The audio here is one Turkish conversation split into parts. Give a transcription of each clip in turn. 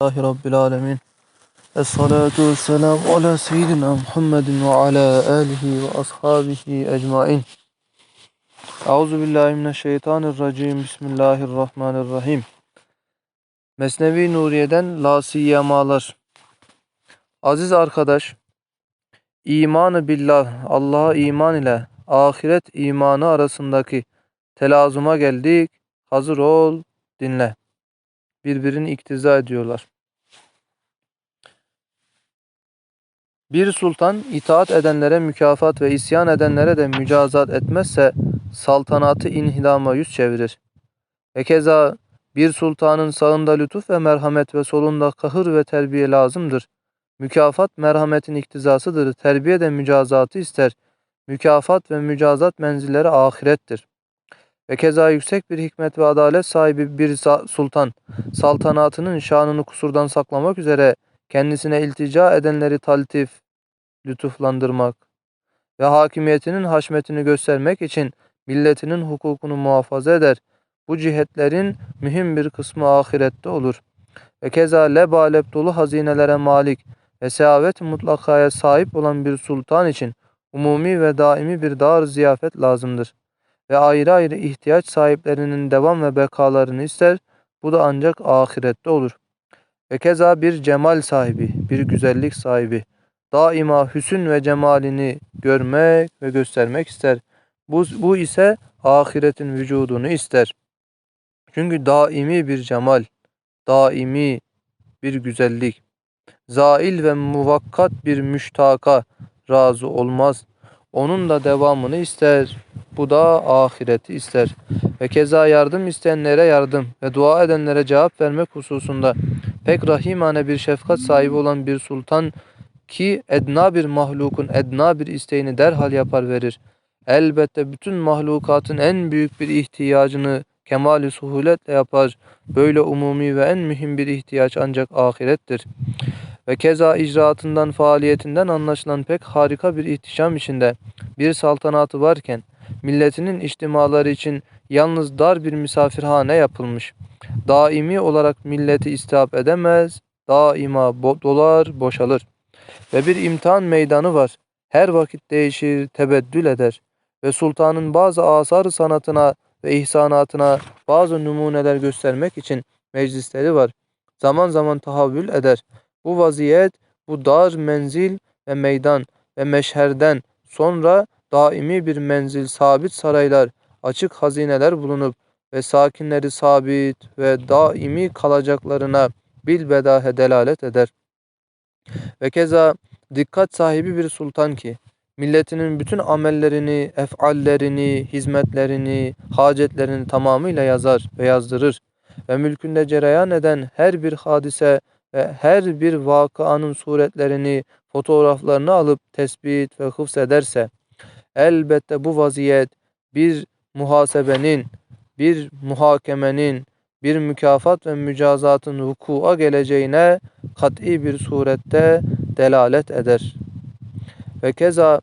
Alhamdülillahi Rabbil Alemin. Esselatu vesselamu ala seyyidina Muhammedin ve ala alihi ve ashabihi ecmain. Euzu billahi mineşşeytanirracim. Bismillahirrahmanirrahim. Mesnevi Nuriye'den lasiyamalar. Aziz arkadaş, imanı billah, Allah'a iman ile ahiret imanı arasındaki telazuma geldik. Hazır ol, dinle. Birbirini iktiza ediyorlar. Bir sultan itaat edenlere mükafat ve isyan edenlere de mücazat etmezse saltanatı inhidama yüz çevirir. Ve keza bir sultanın sağında lütuf ve merhamet ve solunda kahır ve terbiye lazımdır. Mükafat merhametin iktizasıdır. Terbiye de mücazatı ister. Mükafat ve mücazat menzilleri ahirettir. Ve keza yüksek bir hikmet ve adalet sahibi bir sultan, saltanatının şanını kusurdan saklamak üzere kendisine iltica edenleri taltif, lütuflandırmak ve hakimiyetinin haşmetini göstermek için milletinin hukukunu muhafaza eder. Bu cihetlerin mühim bir kısmı ahirette olur. Ve keza lebalep dolu hazinelere malik ve seavet mutlakaya sahip olan bir sultan için umumi ve daimi bir dar ziyafet lazımdır ve ayrı ayrı ihtiyaç sahiplerinin devam ve bekalarını ister. Bu da ancak ahirette olur. Ve keza bir cemal sahibi, bir güzellik sahibi daima hüsün ve cemalini görmek ve göstermek ister. Bu, bu ise ahiretin vücudunu ister. Çünkü daimi bir cemal, daimi bir güzellik, zail ve muvakkat bir müştaka razı olmaz. Onun da devamını ister. Bu da ahireti ister. Ve keza yardım isteyenlere yardım ve dua edenlere cevap vermek hususunda pek rahimane bir şefkat sahibi olan bir sultan ki edna bir mahlukun edna bir isteğini derhal yapar verir. Elbette bütün mahlukatın en büyük bir ihtiyacını kemali suhuletle yapar. Böyle umumi ve en mühim bir ihtiyaç ancak ahirettir. Ve keza icraatından, faaliyetinden anlaşılan pek harika bir ihtişam içinde bir saltanatı varken milletinin içtimaları için yalnız dar bir misafirhane yapılmış. Daimi olarak milleti istihap edemez, daima bo dolar, boşalır. Ve bir imtihan meydanı var. Her vakit değişir, tebeddül eder. Ve sultanın bazı asar sanatına ve ihsanatına bazı numuneler göstermek için meclisleri var. Zaman zaman tahavvül eder. Bu vaziyet, bu dar menzil ve meydan ve meşherden sonra daimi bir menzil, sabit saraylar, açık hazineler bulunup ve sakinleri sabit ve daimi kalacaklarına bilbedahe delalet eder. Ve keza dikkat sahibi bir sultan ki, milletinin bütün amellerini, efallerini, hizmetlerini, hacetlerini tamamıyla yazar ve yazdırır ve mülkünde cereyan eden her bir hadise ve her bir vakanın suretlerini, fotoğraflarını alıp tespit ve hıfz ederse, elbette bu vaziyet bir muhasebenin, bir muhakemenin, bir mükafat ve mücazatın vukua geleceğine kat'i bir surette delalet eder. Ve keza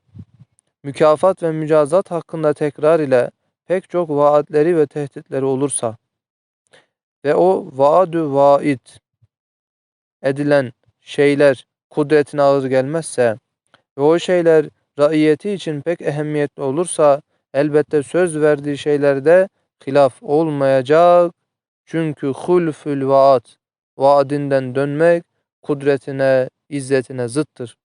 mükafat ve mücazat hakkında tekrar ile pek çok vaatleri ve tehditleri olursa ve o vaadü vaid edilen şeyler kudretine ağır gelmezse ve o şeyler raiyeti için pek ehemmiyetli olursa elbette söz verdiği şeylerde hilaf olmayacak. Çünkü hulfül vaat vaadinden dönmek kudretine, izzetine zıttır.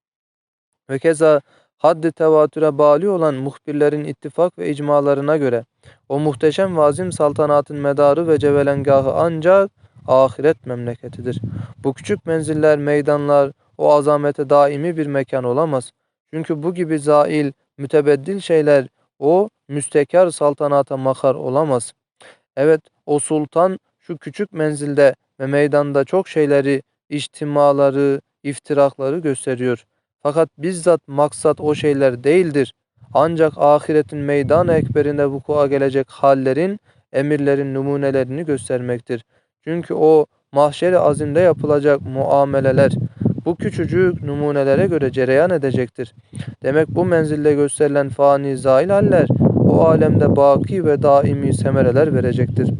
Ve keza haddi tevatüre bali olan muhbirlerin ittifak ve icmalarına göre o muhteşem vazim saltanatın medarı ve cevelengahı ancak ahiret memleketidir. Bu küçük menziller, meydanlar o azamete daimi bir mekan olamaz. Çünkü bu gibi zail, mütebeddil şeyler o müstekar saltanata makar olamaz. Evet o sultan şu küçük menzilde ve meydanda çok şeyleri, içtimaları, iftirakları gösteriyor. Fakat bizzat maksat o şeyler değildir. Ancak ahiretin meydan ekberinde vukua gelecek hallerin, emirlerin numunelerini göstermektir. Çünkü o mahşeri azimde yapılacak muameleler bu küçücük numunelere göre cereyan edecektir. Demek bu menzilde gösterilen fani zail haller o alemde baki ve daimi semereler verecektir.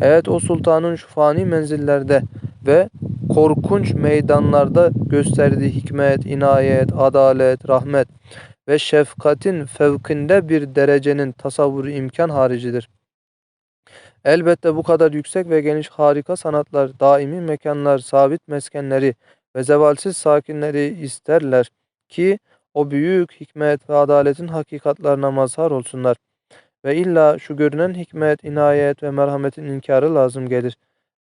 Evet o sultanın şu fani menzillerde ve korkunç meydanlarda gösterdiği hikmet, inayet, adalet, rahmet ve şefkatin fevkinde bir derecenin tasavvuru imkan haricidir. Elbette bu kadar yüksek ve geniş harika sanatlar, daimi mekanlar, sabit meskenleri ve zevalsiz sakinleri isterler ki o büyük hikmet ve adaletin hakikatlarına mazhar olsunlar. Ve illa şu görünen hikmet, inayet ve merhametin inkarı lazım gelir.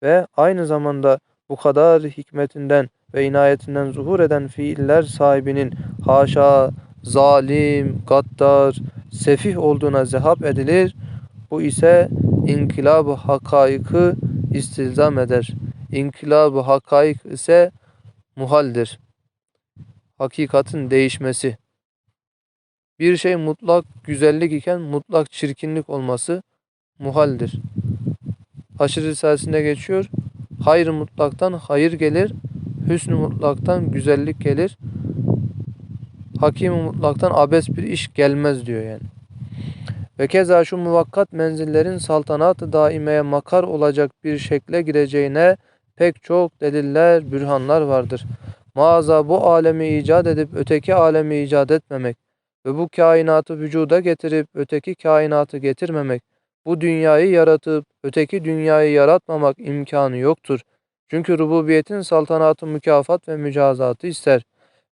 Ve aynı zamanda bu kadar hikmetinden ve inayetinden zuhur eden fiiller sahibinin haşa, zalim, gaddar, sefih olduğuna zehap edilir. Bu ise inkılab-ı hakaikı istilzam eder. İnkılab-ı hakaik ise muhaldir. Hakikatin değişmesi. Bir şey mutlak güzellik iken mutlak çirkinlik olması muhaldir. Haşr Risalesi'nde geçiyor. Hayır mutlaktan hayır gelir, hüsnü mutlaktan güzellik gelir. Hakim mutlaktan abes bir iş gelmez diyor yani. Ve keza şu muvakkat menzillerin saltanat-ı daimeye makar olacak bir şekle gireceğine pek çok deliller, bürhanlar vardır. Mağaza bu alemi icat edip öteki alemi icat etmemek ve bu kainatı vücuda getirip öteki kainatı getirmemek, bu dünyayı yaratıp öteki dünyayı yaratmamak imkanı yoktur. Çünkü rububiyetin saltanatı mükafat ve mücazatı ister.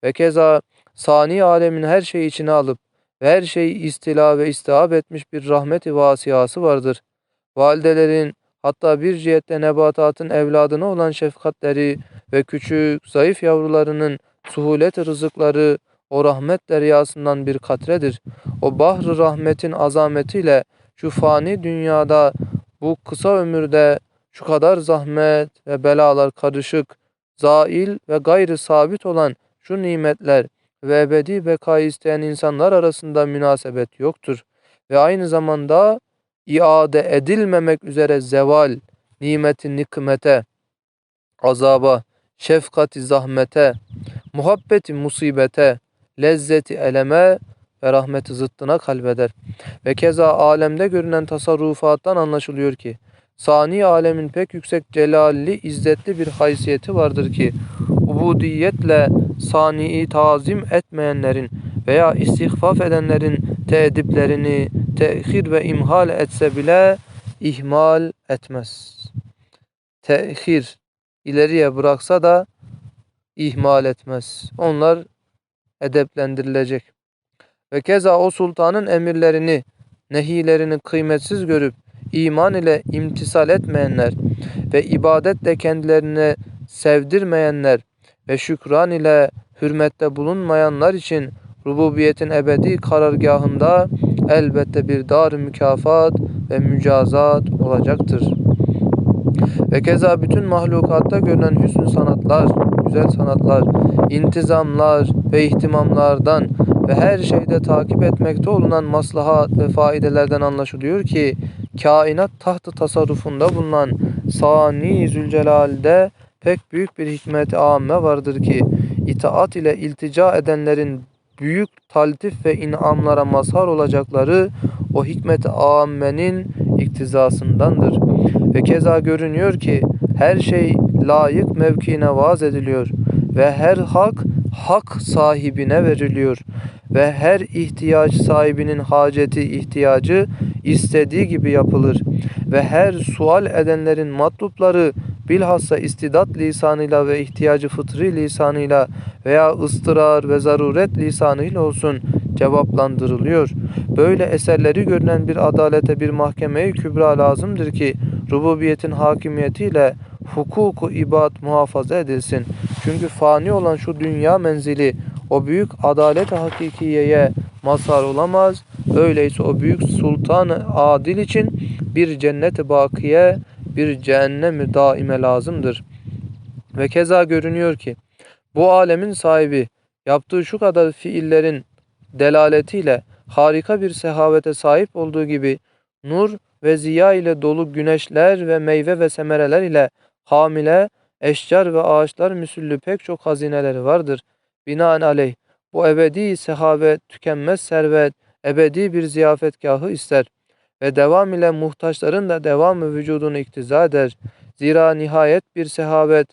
Ve keza sani alemin her şeyi içine alıp ve her şeyi istila ve istihab etmiş bir rahmet-i vasiyası vardır. Validelerin hatta bir cihette nebatatın evladına olan şefkatleri ve küçük, zayıf yavrularının suhulet rızıkları o rahmet deryasından bir katredir. O bahr rahmetin azametiyle şu fani dünyada bu kısa ömürde şu kadar zahmet ve belalar karışık, zail ve gayrı sabit olan şu nimetler ve ebedi bekayı isteyen insanlar arasında münasebet yoktur. Ve aynı zamanda iade edilmemek üzere zeval, nimeti nikmete, azaba, şefkati zahmete, muhabbeti musibete, lezzeti eleme ve rahmeti zıttına kalbeder. Ve keza alemde görünen tasarrufattan anlaşılıyor ki, sani alemin pek yüksek celalli, izzetli bir haysiyeti vardır ki, ubudiyetle sani'i tazim etmeyenlerin veya istihfaf edenlerin teediplerini tehir ve imhal etse bile ihmal etmez. Tehir ileriye bıraksa da ihmal etmez. Onlar edeplendirilecek. Ve keza o sultanın emirlerini, nehilerini kıymetsiz görüp iman ile imtisal etmeyenler ve ibadetle kendilerine sevdirmeyenler ve şükran ile hürmette bulunmayanlar için rububiyetin ebedi karargahında elbette bir dar mükafat ve mücazat olacaktır. Ve keza bütün mahlukatta görünen hüsnü sanatlar, güzel sanatlar, intizamlar ve ihtimamlardan ve her şeyde takip etmekte olunan maslahat ve faidelerden anlaşılıyor ki kainat tahtı tasarrufunda bulunan Sani Zülcelal'de pek büyük bir hikmet-i amme vardır ki itaat ile iltica edenlerin büyük taltif ve inamlara mazhar olacakları o hikmet-i ammenin iktizasındandır. Ve keza görünüyor ki her şey layık mevkiine vaz ediliyor ve her hak hak sahibine veriliyor ve her ihtiyaç sahibinin haceti ihtiyacı istediği gibi yapılır ve her sual edenlerin matlupları bilhassa istidat lisanıyla ve ihtiyacı fıtri lisanıyla veya ıstırar ve zaruret lisanıyla olsun cevaplandırılıyor. Böyle eserleri görünen bir adalete bir mahkemeye kübra lazımdır ki rububiyetin hakimiyetiyle hukuku ibad muhafaza edilsin. Çünkü fani olan şu dünya menzili o büyük adalet hakikiyeye mazhar olamaz. Öyleyse o büyük sultan adil için bir cennet-i bakiye, bir cehennem-i daime lazımdır. Ve keza görünüyor ki bu alemin sahibi yaptığı şu kadar fiillerin delaletiyle harika bir sehavete sahip olduğu gibi nur ve ziya ile dolu güneşler ve meyve ve semereler ile hamile, eşcar ve ağaçlar müsüllü pek çok hazineleri vardır. Binaenaleyh bu ebedi sehavet, tükenmez servet, ebedi bir ziyafetgahı ister ve devam ile muhtaçların da devamı vücudunu iktiza eder. Zira nihayet bir sehavet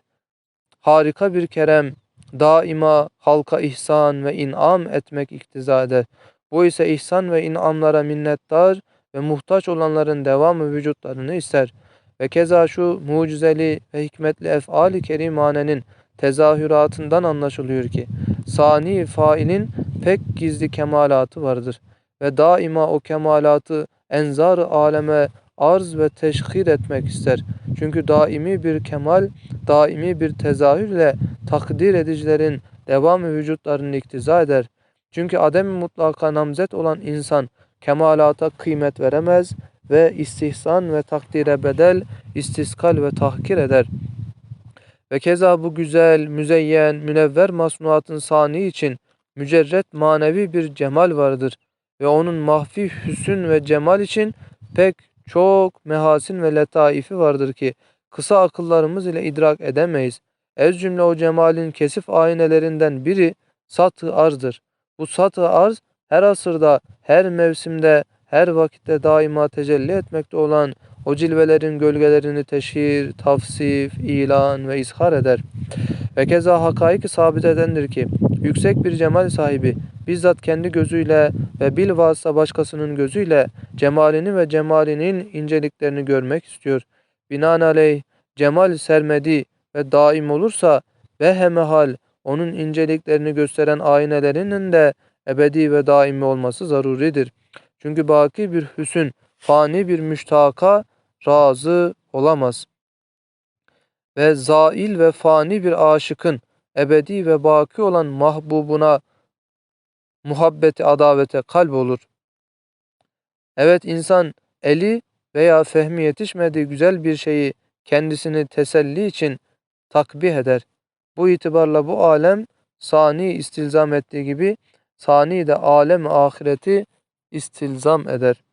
harika bir kerem, daima halka ihsan ve inam etmek iktiza eder. Bu ise ihsan ve inamlara minnettar ve muhtaç olanların devamı vücutlarını ister. Ve keza şu mucizeli ve hikmetli ef'ali kerimanenin tezahüratından anlaşılıyor ki sani failin pek gizli kemalatı vardır ve daima o kemalatı enzar aleme arz ve teşhir etmek ister. Çünkü daimi bir kemal, daimi bir tezahürle takdir edicilerin devamı vücutlarını iktiza eder. Çünkü adem mutlaka namzet olan insan kemalata kıymet veremez ve istihsan ve takdire bedel, istiskal ve tahkir eder. Ve keza bu güzel, müzeyyen, münevver masnuatın sani için mücerret manevi bir cemal vardır. Ve onun mahfi hüsün ve cemal için pek çok mehasin ve letaifi vardır ki kısa akıllarımız ile idrak edemeyiz. Ez cümle o cemalin kesif aynelerinden biri satı arzdır. Bu satı arz her asırda, her mevsimde, her vakitte daima tecelli etmekte olan o cilvelerin gölgelerini teşhir, tavsif, ilan ve izhar eder. Ve keza hakaiki sabit edendir ki yüksek bir cemal sahibi bizzat kendi gözüyle ve bilvasıta başkasının gözüyle cemalini ve cemalinin inceliklerini görmek istiyor. Binaenaleyh cemal sermedi ve daim olursa ve hemehal onun inceliklerini gösteren aynelerinin de ebedi ve daimi olması zaruridir. Çünkü baki bir hüsün, fani bir müştaka razı olamaz. Ve zail ve fani bir aşıkın ebedi ve baki olan mahbubuna muhabbeti adavete kalp olur. Evet insan eli veya fehmi yetişmediği güzel bir şeyi kendisini teselli için takbih eder. Bu itibarla bu alem sani istilzam ettiği gibi sani de alem ahireti istilzam eder.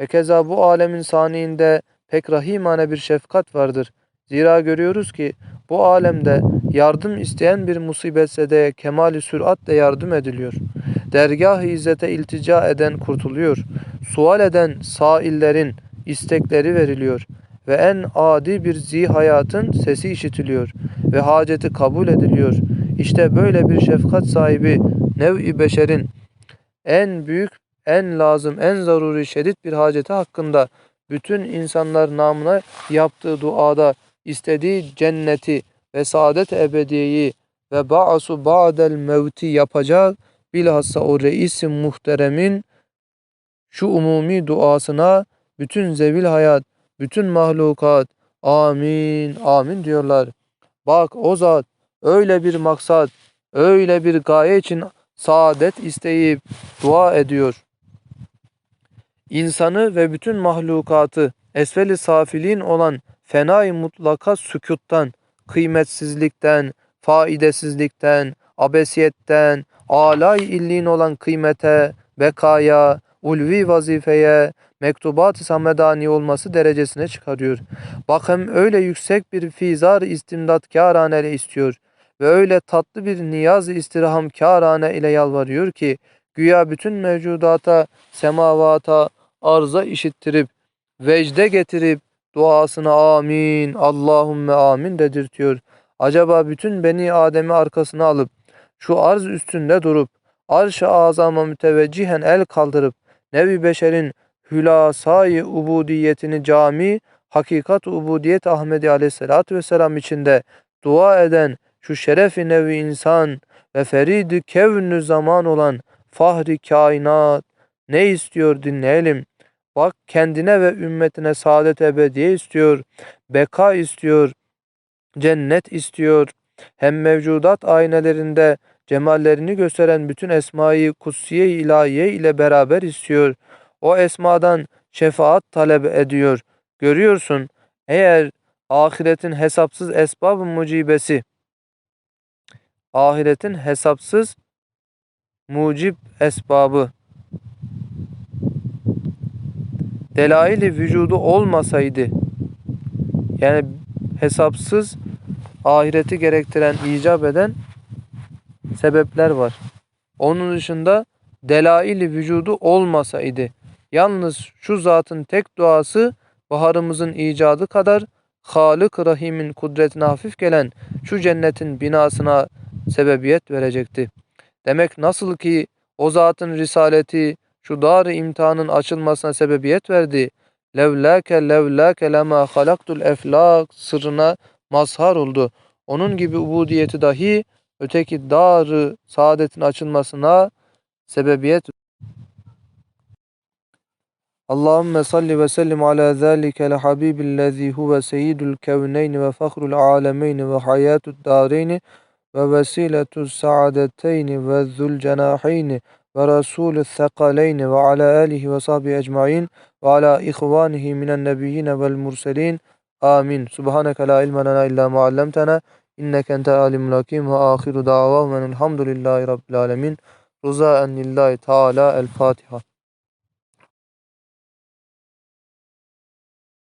Ve keza bu alemin saniinde pek rahimane bir şefkat vardır. Zira görüyoruz ki bu alemde yardım isteyen bir musibetse kemali süratle yardım ediliyor. Dergah-ı izzete iltica eden kurtuluyor. Sual eden saillerin istekleri veriliyor ve en adi bir zihayatın sesi işitiliyor ve haceti kabul ediliyor. İşte böyle bir şefkat sahibi nev-i beşerin en büyük, en lazım, en zaruri, şiddet bir haceti hakkında bütün insanlar namına yaptığı duada istediği cenneti ve saadet ebediyeyi ve ba'su ba'del mevti yapacak bilhassa o reis muhteremin şu umumi duasına bütün zevil hayat, bütün mahlukat amin amin diyorlar. Bak o zat öyle bir maksat, öyle bir gaye için saadet isteyip dua ediyor. İnsanı ve bütün mahlukatı esveli safilin olan fenai mutlaka sükuttan, kıymetsizlikten, faidesizlikten, abesiyetten, alay illin olan kıymete, bekaya, ulvi vazifeye, mektubat-ı samedani olması derecesine çıkarıyor. Bak hem öyle yüksek bir fizar istimdatkârane istiyor ve öyle tatlı bir niyaz-ı istirhamkârane ile yalvarıyor ki güya bütün mevcudata, semavata, arza işittirip, vecde getirip duasına amin, Allahümme amin dedirtiyor. Acaba bütün beni Adem'i arkasına alıp şu arz üstünde durup arş-ı azama müteveccihen el kaldırıp nevi beşerin hülasayı ubudiyetini cami hakikat ubudiyet Ahmedi aleyhissalatü vesselam içinde dua eden şu şerefi nevi insan ve feridi kevnü zaman olan fahri kainat ne istiyor dinleyelim. Bak kendine ve ümmetine saadet ebediye istiyor, beka istiyor, cennet istiyor. Hem mevcudat aynelerinde cemallerini gösteren bütün esmayı kutsiye ilahiye ile beraber istiyor. O esmadan şefaat talep ediyor. Görüyorsun eğer ahiretin hesapsız esbab-ı mucibesi ahiretin hesapsız mucib esbabı delaili vücudu olmasaydı yani hesapsız ahireti gerektiren, icap eden sebepler var. Onun dışında delaili vücudu olmasaydı yalnız şu zatın tek duası baharımızın icadı kadar Halık Rahim'in kudretine hafif gelen şu cennetin binasına sebebiyet verecekti. Demek nasıl ki o zatın risaleti şu dar imtihanın açılmasına sebebiyet verdi. Levlâke levlâke lema halaktul eflak sırrına mazhar oldu. Onun gibi ubudiyeti dahi öteki darı saadetin açılmasına sebebiyet Allahümme salli ve sellim ala zâlikel habibillezî huve seyyidul kevneyni ve fahrul âlemeyni ve hayatud dâreyni ve vesiletus saadeteyni ve zul cenaheyni ve rasulü's sekaleyni ve ala alihi ve sahbihi ecmain ve ala ihvanihi minen nebiyyine vel murselin. Amin. Subhaneke la ilme lena illa ma allamtena inneke entel alimul hakim ve ahiru davahum elhamdülillahi rabbil alemin. Rızaen lillahi teala el Fatiha.